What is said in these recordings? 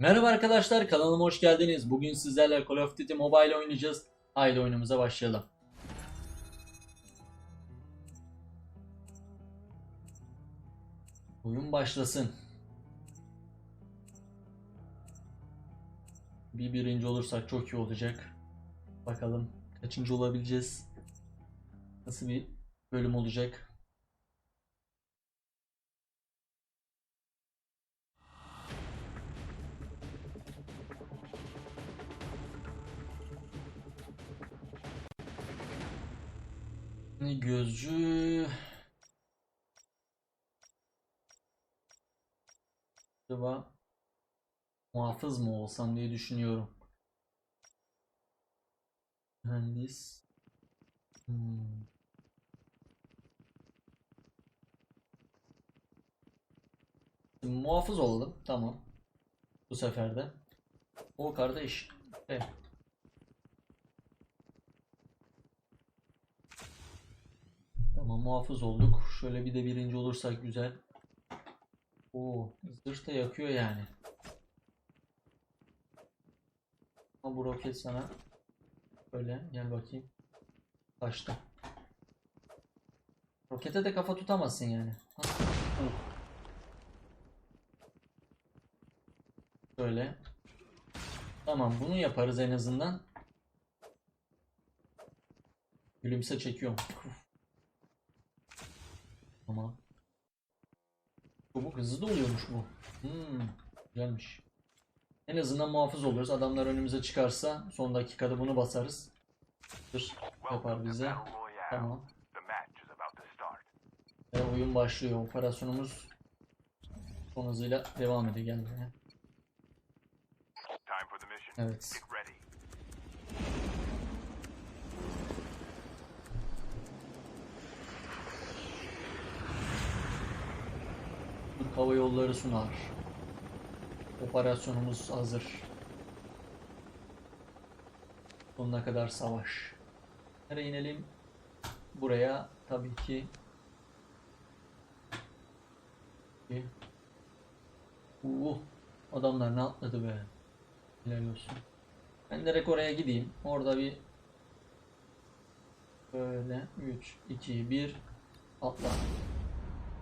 Merhaba arkadaşlar kanalıma hoş geldiniz. Bugün sizlerle Call of Duty Mobile oynayacağız. Haydi oyunumuza başlayalım. Oyun başlasın. Bir birinci olursak çok iyi olacak. Bakalım kaçıncı olabileceğiz. Nasıl bir bölüm olacak. Gözcü acaba muhafız mı olsam diye düşünüyorum. Mühendis. Hmm. Muhafız olalım. Tamam. Bu sefer de. O kardeş. Evet. Tamam muhafız olduk. Şöyle bir de birinci olursak güzel. Oo, zırh da yakıyor yani. Ama bu roket sana böyle gel bakayım. Kaçtı. Rokete de kafa tutamazsın yani. Şöyle. Tamam bunu yaparız en azından. Gülümse çekiyorum. Tamam. Çabuk hızlı da oluyormuş bu. Hmm, güzelmiş. En azından muhafız oluyoruz. Adamlar önümüze çıkarsa son dakikada bunu basarız. Dur, yapar bize. Tamam. Ve oyun başlıyor. Operasyonumuz son hızıyla devam ediyor. Gel. Evet. Hava Yolları sunar. Operasyonumuz hazır. Sonuna kadar savaş. Nereye inelim? Buraya tabii ki. Uh, adamlar ne atladı be. Helal olsun. Ben direkt oraya gideyim. Orada bir böyle 3, 2, 1 atla.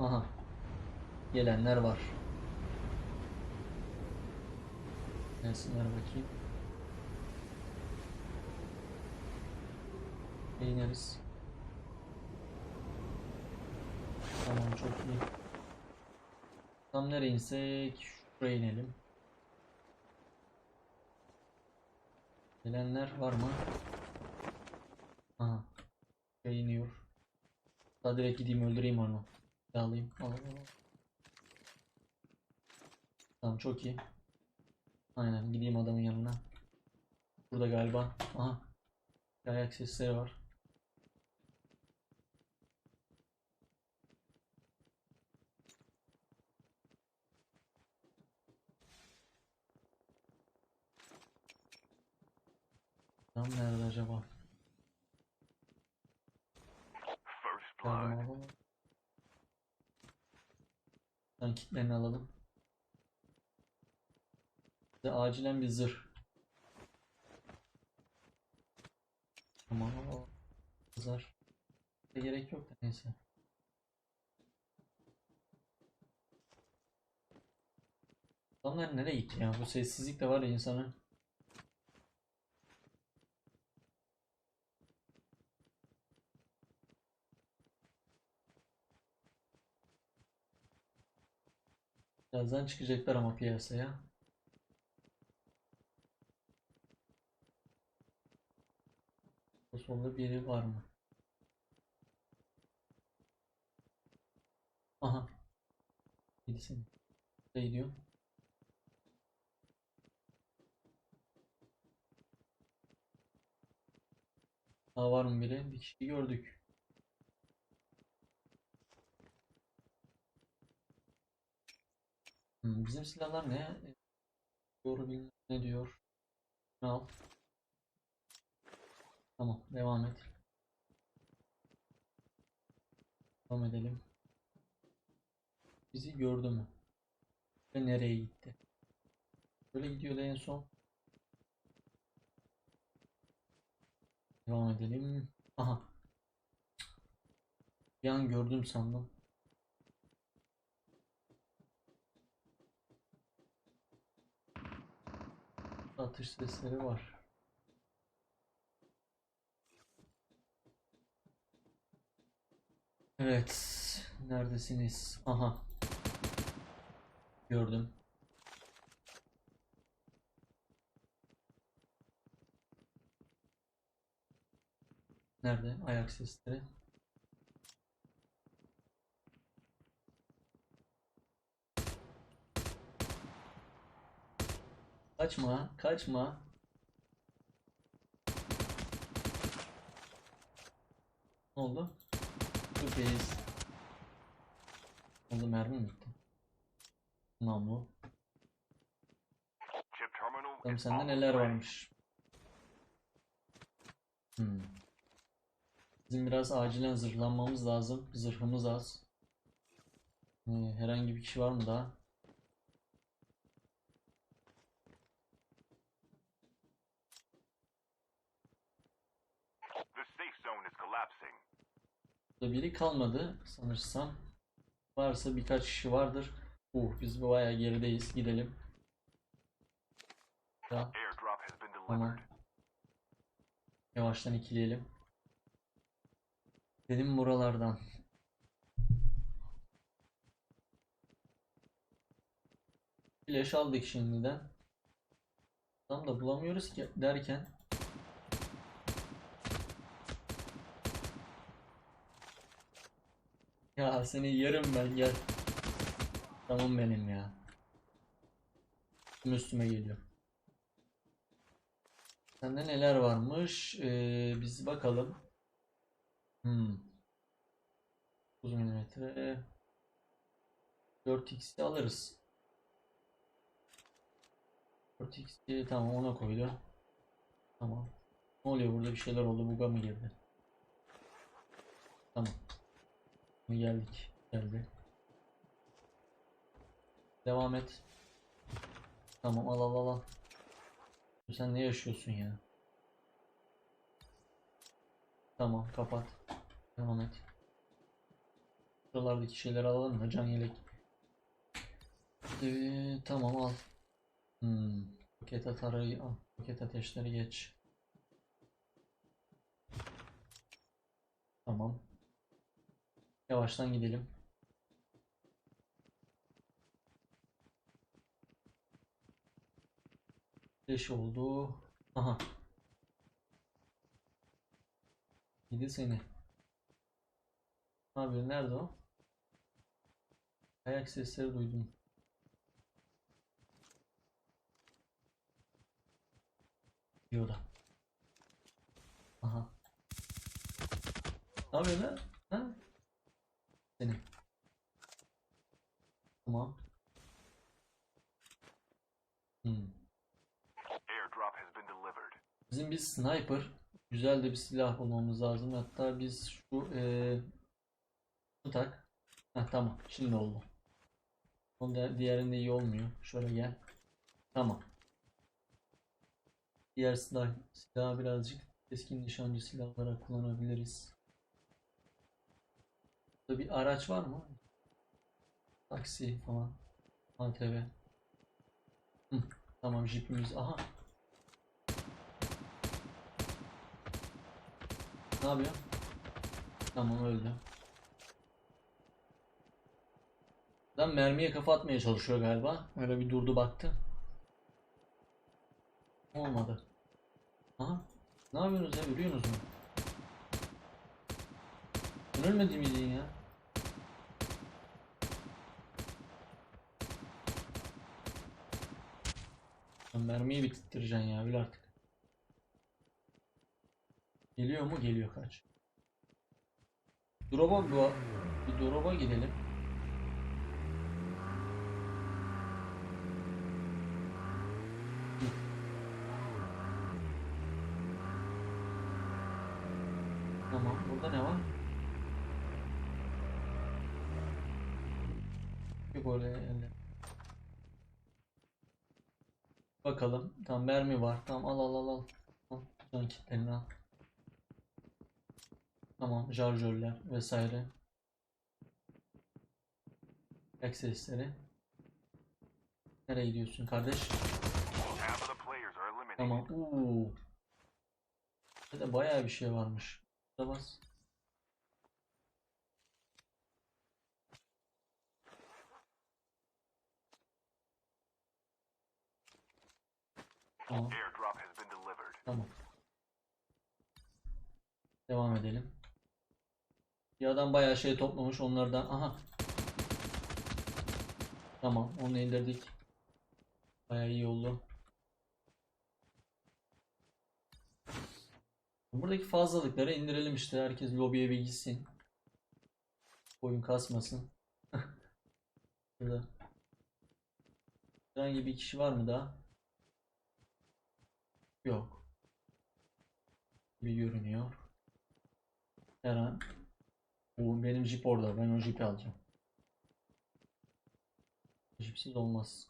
Aha. Gelenler var. Gelsinler bakayım. İneriz. Tamam çok iyi. Tam nereye insek şuraya inelim. Gelenler var mı? Aha. Şuraya iniyor. Daha direkt gideyim öldüreyim onu. Alayım. Al, al, al. Tamam çok iyi. Aynen gideyim adamın yanına. Burada galiba. Aha. Ayak sesleri var. Tam nerede acaba? Alalım. Sen kitlerini alalım. Bize acilen bir zırh. Tamam alalım. Zırh. Gerek yok da neyse. Adamlar nereye gitti ya? Bu sessizlik de var ya insanı. Birazdan çıkacaklar ama piyasaya. Solda biri var mı? Aha. Gitsin. Ne gidiyor? Daha var mı biri? Bir kişi gördük. Hmm, bizim silahlar ne? Doğru bilmem ne diyor. Şunu Al. Tamam, devam et. Devam edelim. Bizi gördü mü? Ve nereye gitti? Böyle gidiyordu en son. Devam edelim. Aha. Bir an gördüm sandım. Atış sesleri var. Evet. Neredesiniz? Aha. Gördüm. Nerede? Ayak sesleri. Kaçma, kaçma. Ne oldu? Sürpriz. Oldu mermi mi bitti? Namlu. Bakalım sende neler varmış. Hmm. Bizim biraz acilen zırhlanmamız lazım. Zırhımız az. Ee, herhangi bir kişi var mı daha? Biri kalmadı sanırsam. Varsa birkaç kişi vardır. Uh, biz bayağı gerideyiz. Gidelim. Ya, tamam. Yavaştan ikileyelim. Dedim buralardan. Flash aldık şimdiden. Tam da bulamıyoruz ki derken. Ya seni yerim ben gel. Tamam benim ya. Üstüme üstüme geliyor. Sende neler varmış? Ee, biz bakalım. Hmm. 9 milimetre. 4x'i alırız. 4x'i tamam ona koydu. Tamam. Ne oluyor burada bir şeyler oldu. Buga mı girdi? Tamam. Geldik. Geldi. Devam et. Tamam al al al. Sen ne yaşıyorsun ya? Tamam kapat. Devam et. Şuralardaki şeyleri alalım da can yelek. Ee, tamam al. Hmm. Roket atarı al. Roket ateşleri geç. Tamam. Yavaştan gidelim. Beş oldu. Aha. Gidi seni. Yapıyor? Nerede o? Ayak sesleri duydum. Diyorlar. Aha. Ne yapıyor lan? Seni. Tamam. Hmm. Bizim bir sniper güzel de bir silah bulmamız lazım. Hatta biz şu eee şu tak. Heh, tamam. Şimdi oldu. O da diğerinde iyi olmuyor. Şöyle gel. Tamam. Diğer silah silahı birazcık keskin nişancı silah olarak kullanabiliriz. Burada bir araç var mı? Taksi falan. ATV. Hı, tamam jipimiz. Aha. Ne yapıyor? Tamam öldü. Lan mermiye kafa atmaya çalışıyor galiba. Öyle bir durdu baktı. Olmadı. Aha. Ne yapıyorsunuz ya? Ölüyorsunuz mu? Ölmedi miydin ya? Mermiyi bitirttireceksin ya. Bil artık. Geliyor mu? Geliyor kaç. Drop'a bir, drop'a gidelim. Tamam. Burada ne var? Oraya elle. Bakalım. Tam mermi var. Tamam al al al al. Al. Can kitlerini al. Tamam. Şarjörler vesaire. Aksesleri. Nereye gidiyorsun kardeş? Tamam. Uuu. Burada bayağı bir şey varmış. Şurada bas. Tamam. Tamam. Devam edelim. Bir adam bayağı şey toplamış onlardan. Aha. Tamam onu indirdik. Bayağı iyi oldu. Buradaki fazlalıkları indirelim işte. Herkes lobiye bir gitsin. Oyun kasmasın. Burada. Herhangi bir kişi var mı daha? Yok. Bir görünüyor. Her an. Bu benim jip orada. Ben o jipi alacağım. Jipsiz olmaz.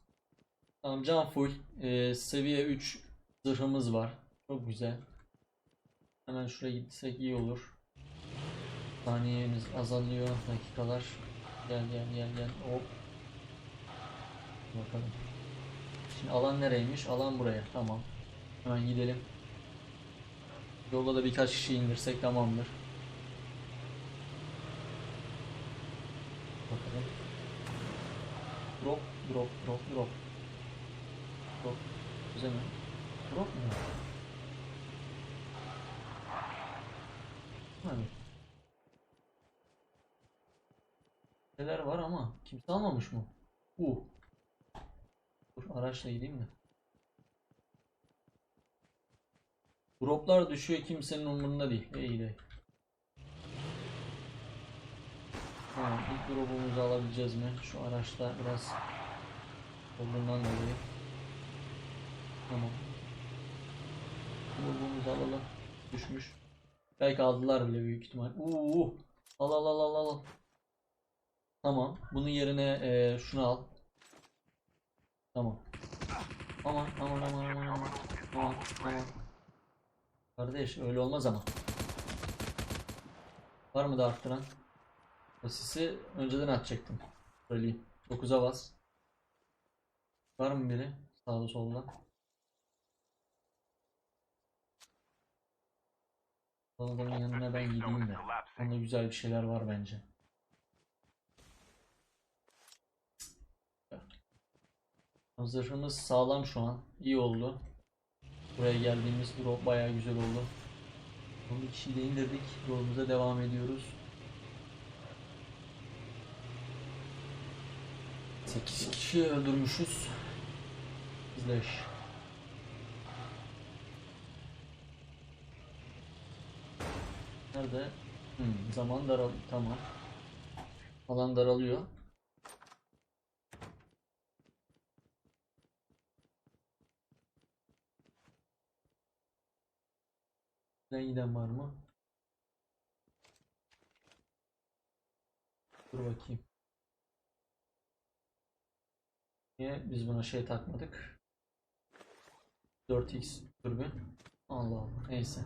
Tamam can full. Ee, seviye 3 zırhımız var. Çok güzel. Hemen şuraya gitsek iyi olur. Saniyemiz azalıyor. Dakikalar. Gel gel gel gel. Hop. Bakalım. Şimdi alan nereymiş? Alan buraya. Tamam. Hemen gidelim. Yolda da birkaç kişi indirsek tamamdır. Bakalım. Drop, drop, drop, drop. Drop. Güzel mi? Drop mu? Evet. Neler var ama kimse almamış mı? Uh. Dur araçla gideyim de. Droplar düşüyor kimsenin umurunda değil. İyi de. Tamam ilk drop'umuzu alabileceğiz mi? Şu araçta biraz olduğundan dolayı. Tamam. Drop'umuzu alalım. Düşmüş. Belki aldılar bile büyük ihtimal. Uuu. Al al al al al. Tamam. Bunun yerine eee, şunu al. Tamam. Aman aman aman aman aman. Aman aman. Kardeş öyle olmaz ama. Var mı da arttıran? O sisi önceden atacaktım. Söyleyeyim. 9'a bas. Var mı biri? Sağda solda. O adamın yanına ben gideyim de. Onda güzel bir şeyler var bence. Zırhımız sağlam şu an. İyi oldu. Buraya geldiğimiz drop bayağı güzel oldu. 12 kişiyi de indirdik. Yolumuza devam ediyoruz. 8 kişi öldürmüşüz. İzleş. Nerede? Hmm, zaman daral tamam. Alan daralıyor. Sen giden var mı? Dur bakayım. Niye biz buna şey takmadık? 4x dürbün. Allah Allah. Neyse.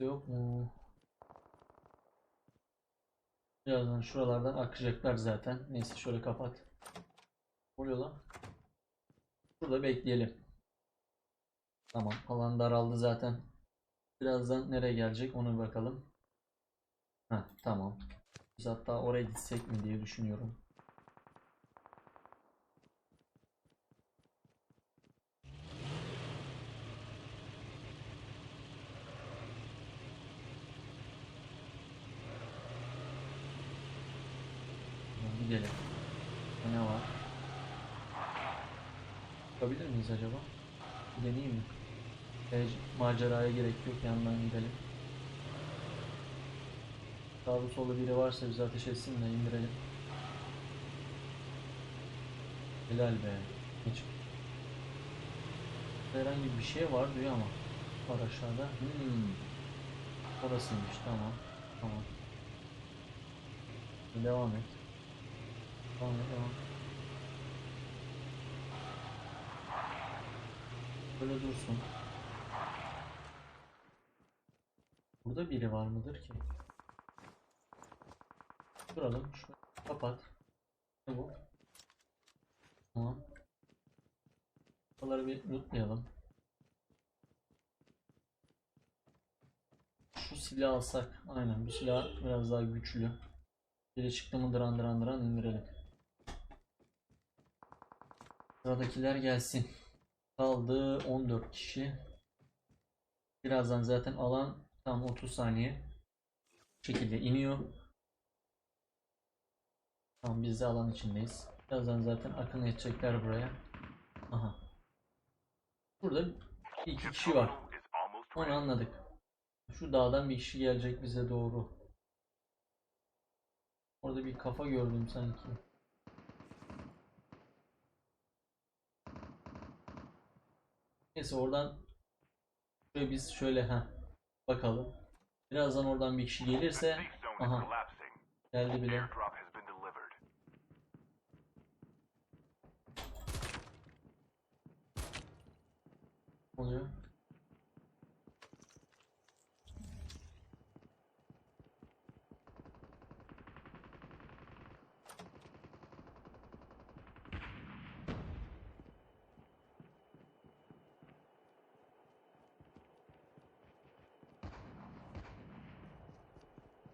Yok mu? Birazdan şuralardan akacaklar zaten. Neyse şöyle kapat. Oluyor lan? Burada bekleyelim. Tamam. Alan daraldı zaten. Birazdan nereye gelecek onu bakalım. Heh, tamam. Biz hatta oraya gitsek mi diye düşünüyorum. Tamam, Gidelim. Ne var? Çıkabilir miyiz acaba? Deneyeyim mi? Hiç maceraya gerek yok yandan gidelim. Sağda solda biri varsa bize ateş etsin de indirelim. Helal be. Hiç. Herhangi bir şey var diyor ama. Var aşağıda. Hmm. Orasıymış tamam. Tamam. Devam et. Böyle dursun. Burada biri var mıdır ki? Duralım. Şunu kapat. Ne bu? Tamam. Buraları bir lootlayalım. Şu silahı alsak. Aynen bu silah biraz daha güçlü. Biri çıktı mı dıran dıran indirelim. Sıradakiler gelsin. Kaldı 14 kişi. Birazdan zaten alan tam 30 saniye. Bu şekilde iniyor. Tamam biz de alan içindeyiz. Birazdan zaten akın edecekler buraya. Aha. Burada iki kişi var. Onu anladık. Şu dağdan bir kişi gelecek bize doğru. Orada bir kafa gördüm sanki. Neyse oradan şöyle biz şöyle ha bakalım. Birazdan oradan bir kişi gelirse aha geldi bile. Oluyor?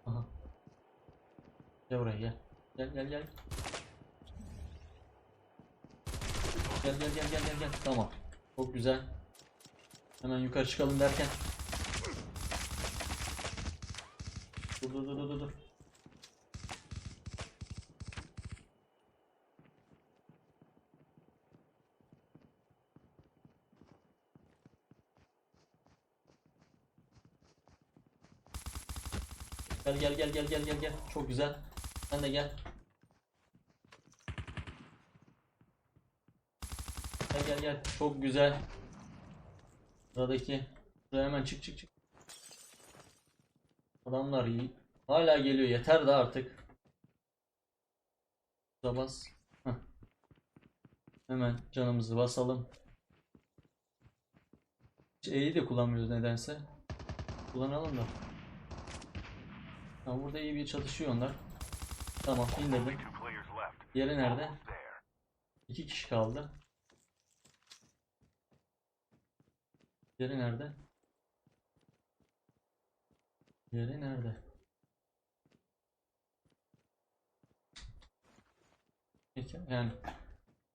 Aha. Gel buraya gel. Gel gel gel. Gel gel gel gel gel gel. Tamam. Çok güzel. Hemen yukarı çıkalım derken. Dur dur dur dur dur. Gel gel gel gel gel gel gel. Çok güzel. Sen de gel. Gel gel gel. Çok güzel. Sıradaki. Şuraya hemen çık çık çık. Adamlar iyi. Hala geliyor. Yeter de artık. Şurada bas. Heh. Hemen canımızı basalım. E'yi de kullanmıyoruz nedense. Kullanalım da. Tamam burada iyi bir çatışıyor onlar. Tamam indirdim. Diğeri nerede? İki kişi kaldı. Diğeri nerede? Diğeri nerede? Peki, yani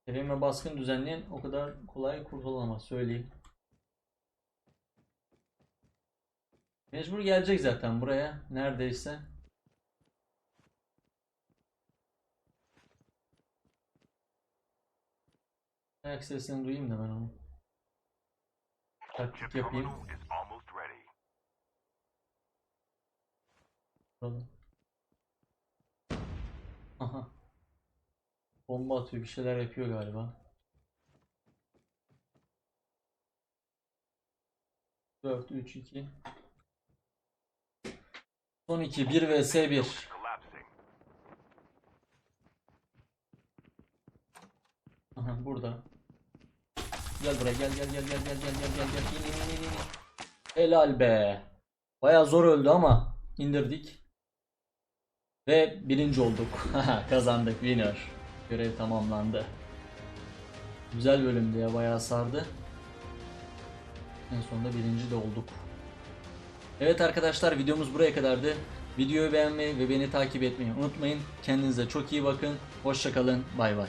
Kerime baskın düzenleyen o kadar kolay kurtulamaz söyleyeyim. Mecbur gelecek zaten buraya neredeyse. Ayak sesini duyayım da ben onu. Taktik yapayım. Aha. Bomba atıyor bir şeyler yapıyor galiba. Dört, üç, iki. Son iki, bir vs bir. Aha burada. Gel buraya gel gel gel gel gel gel gel gel gel in in in in. Helal be. Baya zor öldü ama indirdik. Ve birinci olduk. Kazandık winner. Görev tamamlandı. Güzel bölümdü ya bayağı sardı. En sonunda birinci de olduk. Evet arkadaşlar videomuz buraya kadardı. Videoyu beğenmeyi ve beni takip etmeyi unutmayın. Kendinize çok iyi bakın. Hoşçakalın. Bay bay.